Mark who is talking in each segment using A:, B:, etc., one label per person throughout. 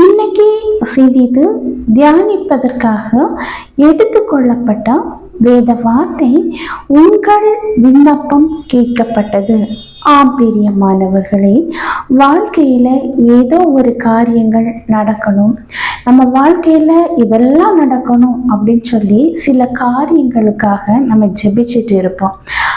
A: இன்னைக்கு சிந்தித்து தியானிப்பதற்காக எடுத்துக்கொள்ளப்பட்ட வேத வார்த்தை உங்கள் விண்ணப்பம் கேட்கப்பட்டது. ஆம் பிரியமானவர்களே வாழ்க்கையில் ஏதோ ஒரு காரியங்கள் நடக்கணும். நம்ம வாழ்க்கையில் இதெல்லாம் நடக்கணும் அப்படின்னு சொல்லி சில காரியங்களுக்காக நம்ம ஜெபிச்சுட்டு இருப்போம்.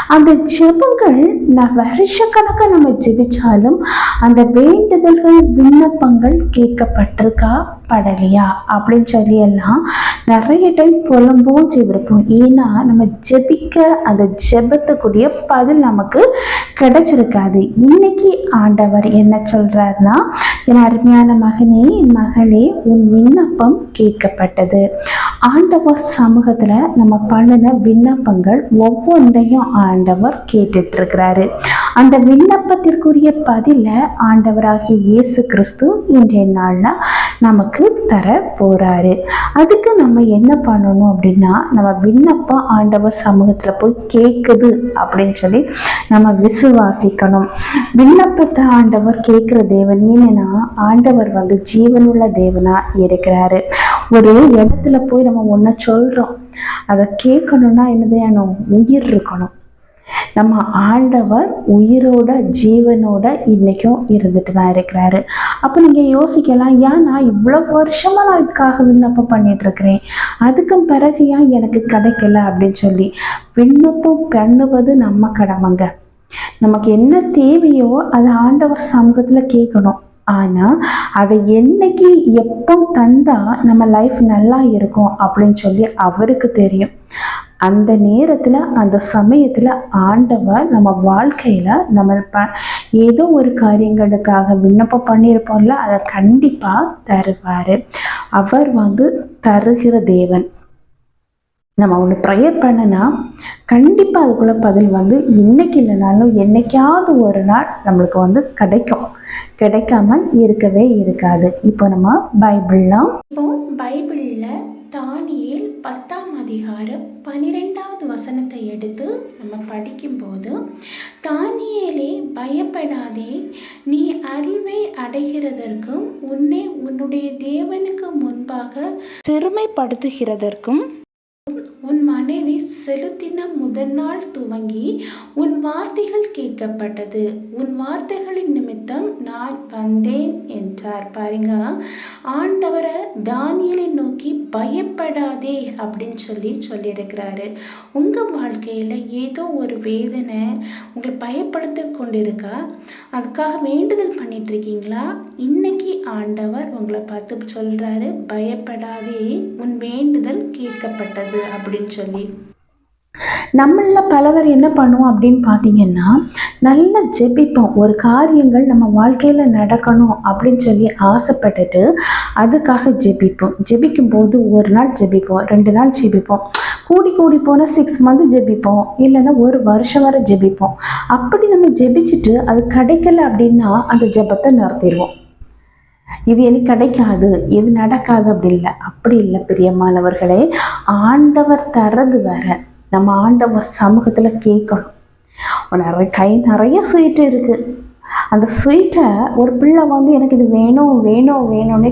A: அந்த ஜெபங்கள் நான் வருஷக்கணக்காக நம்ம ஜெபிச்சாலும் அந்த வேண்டுதல்கள் விண்ணப்பங்கள் கேட்கப்பட்டிருக்கா? படலையா அப்படின்னு சொல்லி எல்லாம் நிறைய டைம் புலம்பவும் செய்திருப்போம். ஏன்னா நம்ம ஜெபிக்க அந்த ஜெபத்துக்குரிய பதில் நமக்கு கிடைச்சிருக்காது. இன்னைக்கு ஆண்டவர் என்ன சொல்றாருன்னா என் அருமையான மகனே மகளே உன் விண்ணப்பம் கேட்கப்பட்டது. ஆண்டவர் சமூகத்துல நம்ம பண்ணின விண்ணப்பங்கள் ஒவ்வொன்றையும் ஆண்டவர் கேட்டுட்டு இருக்கிறாரு. அந்த விண்ணப்பத்திற்குரிய பதில ஆண்டவராகிய இயேசு கிறிஸ்து இன்றைய நாள்ல நமக்கு தர போறாரு. அதுக்கு நம்ம என்ன பண்ணணும் அப்படின்னா நம்ம விண்ணப்பம் ஆண்டவர் சமூகத்துல போய் கேட்குது அப்படின்னு சொல்லி நம்ம விசுவாசிக்கணும். விண்ணப்பத்தை ஆண்டவர் கேட்குற தேவன் ஏன்னா ஆண்டவர் வந்து ஜீவனுள்ள தேவனா இருக்கிறாரு. ஒரு இடத்துல போய் நம்ம ஒன்றை சொல்றோம். அதை கேட்கணும்னா என்னது வேணும் உயிர் இருக்கணும். நம்ம ஆண்டவர் உயிரோட ஜீவனோட இன்னைக்கும் இருந்துட்டு தான் இருக்கிறாரு. அப்போ நீங்கள் யோசிக்கலாம் ஏன் நான் இவ்வளோ வருஷமா நான் இதுக்காக விண்ணப்பம் பண்ணிட்டு இருக்கிறேன்? அதுக்கும் பிறகு ஏன் எனக்கு கிடைக்கல அப்படின்னு சொல்லி விண்ணப்பம் பண்ணுவது நம்ம கடமைங்க. நமக்கு என்ன தேவையோ அதை ஆண்டவர் சமூகத்தில் கேட்கணும். ஆனால் அதை என்னைக்கு எப்போ தந்தா நம்ம லைஃப் நல்லா இருக்கும் அப்படின்னு சொல்லி அவருக்கு தெரியும். அந்த நேரத்தில் அந்த சமயத்தில் ஆண்டவர் நம்ம வாழ்க்கையில் நம்ம ப ஏதோ ஒரு காரியங்களுக்காக விண்ணப்பம் பண்ணியிருப்போம்ல அதை கண்டிப்பாக தருவார். அவர் வந்து தருகிற தேவன். நம்ம ஒன்று ப்ரேயர் பண்ணனா கண்டிப்பாக அதுக்குள்ள பதில் வந்து இன்னைக்கு இல்லைனாலும் என்னைக்காவது ஒரு நாள் நம்மளுக்கு வந்து கிடைக்கும். கிடைக்காம இருக்கவே இருக்காது. இப்போ நம்ம பைபிள்லாம்.
B: இப்போ பைபிளில் தானியேல் பத்தாம் அதிகாரம் பன்னிரெண்டாவது வசனத்தை எடுத்து நம்ம படிக்கும்போது தானியலே பயப்படாதே நீ அறிவை அடைகிறதற்கும் உன்னை உன்னுடைய தேவனுக்கு முன்பாக சிறுமைப்படுத்துகிறதற்கும் உன் மனைவி செலுத்தின முதல் நாள் துவங்கி உன் வார்த்தைகள் கேட்கப்பட்டது. உன் வார்த்தைகளின் நிமித்தம் நான் வந்தேன் என்றார். பாருங்க ஆண்டவரை தானியலை நோக்கி பயப்படாதே அப்படின்னு சொல்லி சொல்லியிருக்கிறாரு. உங்கள் வாழ்க்கையில் ஏதோ ஒரு வேதனை உங்களை பயப்படுத்த கொண்டிருக்கா? அதுக்காக வேண்டுதல் பண்ணிட்டு இருக்கீங்களா? இன்னைக்கு ஆண்டவர் உங்களை பார்த்து சொல்கிறாரு பயப்படாதே உன் வேண்டுதல் கேட்கப்பட்டது. அப்படின்னு சொல்லி.
A: நம்மள பலவர் என்ன பண்ணுவோம் அப்படின்னு பார்த்தீங்கன்னா நல்லா ஜெபிப்போம். ஒரு காரியங்கள் நம்ம வாழ்க்கையில் நடக்கணும் அப்படின்னு சொல்லி ஆசைப்பட்டுட்டு அதுக்காக ஜெபிப்போம். ஜெபிக்கும் போது ஒரு நாள் ஜெபிப்போம் ரெண்டு நாள் ஜெபிப்போம். கூடி கூடி போனால் சிக்ஸ் மந்த் ஜெபிப்போம். இல்லைன்னா ஒரு வருஷம் வரை ஜெபிப்போம். அப்படி நம்ம ஜெபிச்சுட்டு அது கிடைக்கல அப்படின்னா அந்த ஜெபத்தை நிறுத்திடுவோம். இது எனக்கு கிடைக்காது இது நடக்காது அப்படி இல்லை. அப்படி இல்லை பிரியமானவர்களே. ஆண்டவர் தர்றது வேற. நம்ம ஆண்டவர் சமூகத்தில் கேட்கணும். நிறைய கை நிறைய ஸ்வீட்டு இருக்குது அந்த ஸ்வீட்டை ஒரு பிள்ளை வந்து எனக்கு இது வேணும் வேணும் வேணும்னு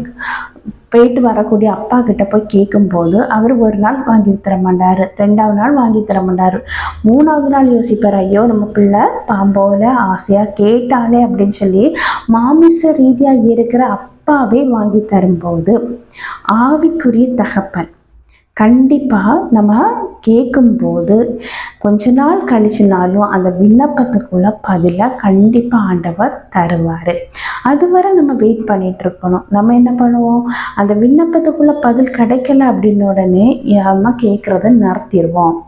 A: போயிட்டு வரக்கூடிய அப்பா கிட்ட போய் கேட்கும்போது அவர் ஒரு நாள் வாங்கி தர மாட்டார் ரெண்டாவது நாள் வாங்கி தர மாட்டார். மூணாவது நாள் யோசிப்பார் ஐயோ நம்ம பிள்ளை பாம்போல ஆசையாக கேட்டாலே அப்படின்னு சொல்லி மாமிச ரீதியாக இருக்கிற அப்பாவே வாங்கி தரும்போது ஆவிக்குரிய தகப்பன் கண்டிப்பாக நம்ம கேட்கும்போது கொஞ்ச நாள் கழிச்சுனாலும் அந்த விண்ணப்பத்துக்குள்ள பதிலாக கண்டிப்பாக ஆண்டவர் தருவார். அதுவரை நம்ம வெயிட் பண்ணிட்டு இருக்கணும் நம்ம என்ன பண்ணுவோம்? அந்த விண்ணப்பத்துக்குள்ள பதில் கிடைக்கல அப்படின்னு உடனே நம்ம கேட்குறத நிறுத்திடுவோம்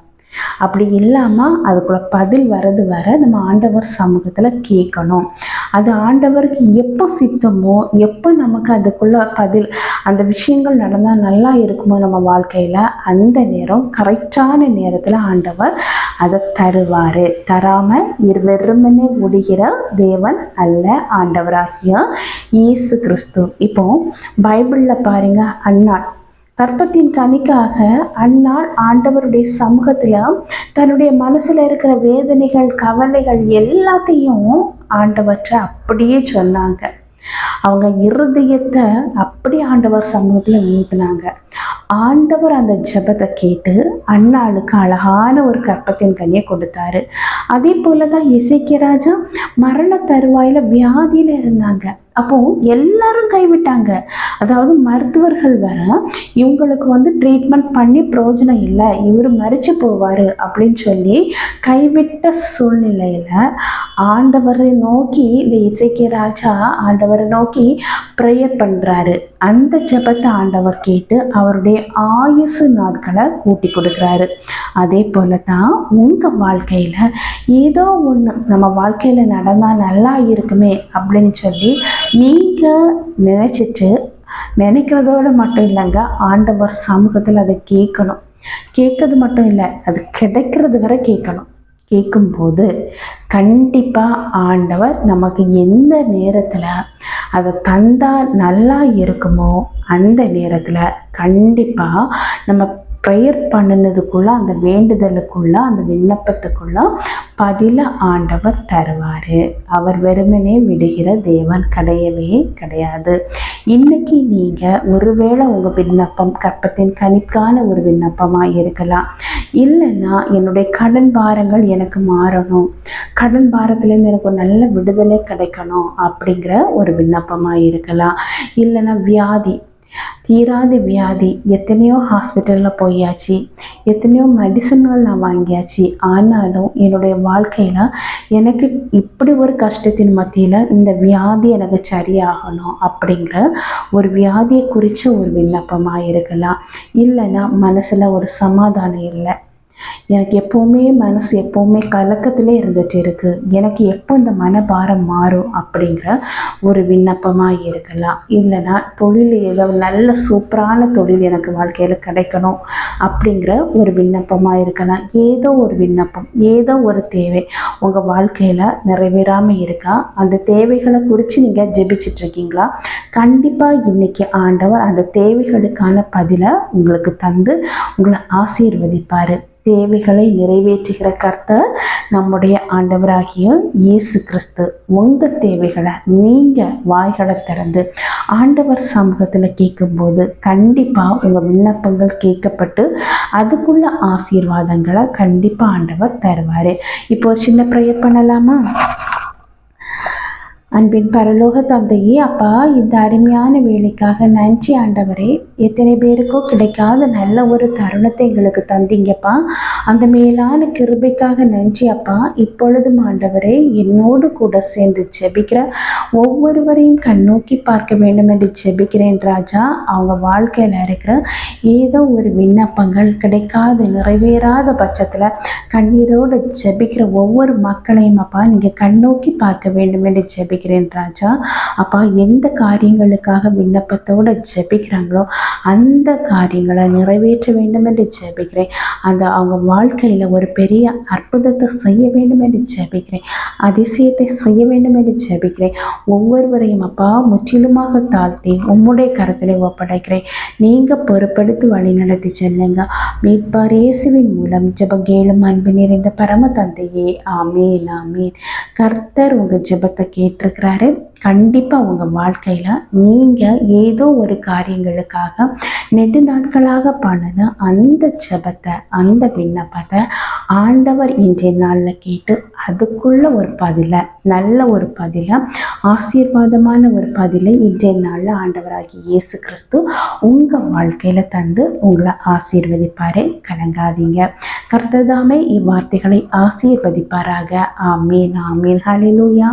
A: அப்படி இல்லாமல் அதுக்குள்ள பதில் வர்றது வர நம்ம ஆண்டவர் சமூகத்தில் கேட்கணும் அது ஆண்டவருக்கு எப்போ சித்தமோ எப்போ நமக்கு அதுக்குள்ள பதில் அந்த விஷயங்கள் நடந்தால் நல்லா இருக்குமோ நம்ம வாழ்க்கையில் அந்த நேரம் கரெக்டான நேரத்தில் ஆண்டவர் அதை தருவார். தராமல் வெறுமனே முடிகிற தேவன் அல்ல ஆண்டவராகிய இயேசு கிறிஸ்து. இப்போ பைபிளில் பாருங்க அண்ணாள் கற்பத்தின் கனிக்காக அன்னாள் ஆண்டவருடைய சமூகத்தில் தன்னுடைய மனசில் இருக்கிற வேதனைகள் கவலைகள் எல்லாத்தையும் ஆண்டவற்றை அப்படியே சொன்னாங்க. அவங்க இருதயத்தை அப்படி ஆண்டவர் சமூகத்தில் ஊத்துனாங்க ஆண்டவர் அந்த ஜெபத்தை கேட்டு அண்ணாளுக்கு அழகான ஒரு கற்பத்தின் கனியை கொடுத்தாரு. அதே போல தான் மரண தருவாயில் வியாதியில் இருந்தாங்க. அப்போ எல்லாரும் கைவிட்டாங்க. அதாவது மருத்துவர்கள் வர இவங்களுக்கு வந்து ட்ரீட்மெண்ட் பண்ணி பிரயோஜனம் இல்லை இவர் மறிச்சு போவார் அப்படின்னு சொல்லி கைவிட்ட சூழ்நிலையில் ஆண்டவரை நோக்கி இந்த இசைக்கிய ராஜா ஆண்டவரை நோக்கி ப்ரேயர் பண்ணுறாரு அந்த ஜெபத்தை ஆண்டவர் கேட்டு அவருடைய ஆயுசு நாட்களை கூட்டி கொடுக்குறாரு. அதே போல தான் உங்கள் வாழ்க்கையில் ஏதோ ஒன்று நம்ம வாழ்க்கையில் நடந்தால் நல்லா இருக்குமே அப்படின்னு சொல்லி நீங்கள் நினச்சிட்டு நினைக்கிறதோட மட்டும் இல்லைங்க ஆண்டவர் சமூகத்தில் அதை கேட்கணும். கேட்கறது மட்டும் இல்லை அது கிடைக்கிறது வரை கேட்கணும். கேட்கும்போது கண்டிப்பாக ஆண்டவர் நமக்கு எந்த நேரத்தில் அதை தந்தால் நல்லா இருக்குமோ அந்த நேரத்தில் கண்டிப்பாக நம்ம ப்ரேயர் பண்ணினதுக்குள்ளே அந்த வேண்டுதலுக்குள்ள அந்த விண்ணப்பத்துக்குள்ள பதில ஆண்டவர் தருவார். அவர் வெறுமனே விடுகிற தேவன் கிடையவே கிடையாது. இன்னைக்கு நீங்கள் ஒருவேளை உங்கள் விண்ணப்பம் கற்பத்தின் கணிக்கான ஒரு விண்ணப்பமாக இருக்கலாம். இல்லைன்னா என்னுடைய கடன் பாரங்கள் எனக்கு மாறணும். கடன் பாரத்துலேருந்து எனக்கு ஒரு நல்ல விடுதலை கிடைக்கணும் அப்படிங்கிற ஒரு விண்ணப்பமாக இருக்கலாம். இல்லைன்னா வியாதி தீராத வியாதி எத்தனையோ ஹாஸ்பிட்டலில் போயாச்சு எத்தனையோ மெடிசன்கள் நான் வாங்கியாச்சு. ஆனாலும் என்னுடைய வாழ்க்கையில் எனக்கு இப்படி ஒரு கஷ்டத்தின் மத்தியில் இந்த வியாதி எனக்கு சரியாகணும் அப்படிங்கிற ஒரு வியாதியை குறித்த ஒரு விண்ணப்பமாக இருக்கலாம். இல்லைன்னா மனசில் ஒரு சமாதானம் இல்லை. எனக்கு எப்போவுமே மனசு எப்போவுமே கலக்கத்திலே இருந்துட்டு இருக்கு. எனக்கு எப்போ இந்த மனபாரம் மாறும் அப்படிங்கிற ஒரு விண்ணப்பமாக இருக்கலாம். இல்லைன்னா தொழில் ஏதோ நல்ல சூப்பரான தொழில் எனக்கு வாழ்க்கையில் கிடைக்கணும் அப்படிங்கிற ஒரு விண்ணப்பமாக இருக்கலாம். ஏதோ ஒரு விண்ணப்பம் ஏதோ ஒரு தேவை உங்கள் வாழ்க்கையில் நிறைவேறாமல் இருக்கா? அந்த தேவைகளை குறித்து நீங்கள் ஜெபிச்சிட்டு இருக்கீங்களா? கண்டிப்பாக இன்னைக்கு ஆண்டவர் அந்த தேவைகளுக்கான பதிலை உங்களுக்கு தந்து உங்களை ஆசீர்வதிப்பார். தேவைகளை நிறைவேற்றுகிற கர்த்தர் நம்முடைய ஆண்டவராகிய இயேசு கிறிஸ்து. உங்கள் தேவைகளை நீங்கள் வாய்களை திறந்து ஆண்டவர் சமூகத்தில் கேட்கும்போது கண்டிப்பாக உங்கள் விண்ணப்பங்கள் கேட்கப்பட்டு அதுக்குள்ள ஆசீர்வாதங்களை கண்டிப்பாக ஆண்டவர் தருவார். இப்போ ஒரு சின்ன ப்ரேயர் பண்ணலாமா? அன்பின் பரலோக தந்தையே அப்பா இந்த அருமையான வேலைக்காக நன்றி ஆண்டவரே. எத்தனை பேருக்கோ கிடைக்காத நல்ல ஒரு தருணத்தை எங்களுக்கு தந்தீங்கப்பா. அந்த மேலான கிருபைக்காக நன்றி அப்பா. இப்பொழுதும் ஆண்டவரே என்னோடு கூட சேர்ந்து ஜெபிக்கிற ஒவ்வொருவரையும் கண்ணோக்கி பார்க்க வேண்டும் என்று ஜெபிக்கிறேன் ராஜா. அவங்க வாழ்க்கையில் இருக்கிற ஏதோ ஒரு விண்ணப்பங்கள் கிடைக்காத நிறைவேறாத பட்சத்தில் கண்ணீரோடு ஜெபிக்கிற ஒவ்வொரு மக்களையும் அப்பா நீங்கள் கண்ணோக்கி பார்க்க வேண்டும் என்று ஜெபிக்கிறேன். ராஜா. அப்பா எந்த காரியங்களுக்காக விண்ணப்பத்தோடு ஜெபிக்கிறாங்களோ அந்த காரியங்களை நிறைவேற்ற வேண்டும் என்று ஜெபிக்கிறேன். அந்த அவங்க வாழ்க்கையில் ஒரு பெரிய அற்புதத்தை செய்ய வேண்டும் என்று ஜெபிக்கிறேன். அதிசயத்தை செய்ய வேண்டும் என்று ஜெபிக்கிறேன். ஒவ்வொருவரையும் அப்பா முற்றிலுமாக தாழ்த்தி உம்முடைய கரத்தில் ஒப்படைக்கிறேன். நீங்கள் பொறுப்படுத்தி வழி நடத்தி செல்லுங்க. மீட்பார் இயேசுவின் மூலம் ஜெபம் கேளும் அன்பு நிறைந்த பரம தந்தையே. ஆமேன் ஆமேன். கர்த்தர் உங்கள் ஜெபத்தை இருக்கிறாரு கண்டிப்பாக உங்கள் வாழ்க்கையில் நீங்கள் ஏதோ ஒரு காரியங்களுக்காக நெடு நாட்களாக பண்ணது அந்த ஜபத்தை அந்த விண்ணப்பத்தை ஆண்டவர் இன்றைய நாளில் கேட்டு அதுக்குள்ள ஒரு பதிலை நல்ல ஒரு பதிலை ஆசீர்வாதமான ஒரு பதிலை இன்றைய நாளில் ஆண்டவராகி இயேசு கிறிஸ்து உங்கள் வாழ்க்கையில் தந்து உங்களை ஆசீர்வதிப்பார். கலங்காதீங்க. கர்த்ததாமே இவ்வார்த்தைகளை ஆசீர்வதிப்பாராக. ஆமீன் ஆமீன். ஹலிலூயா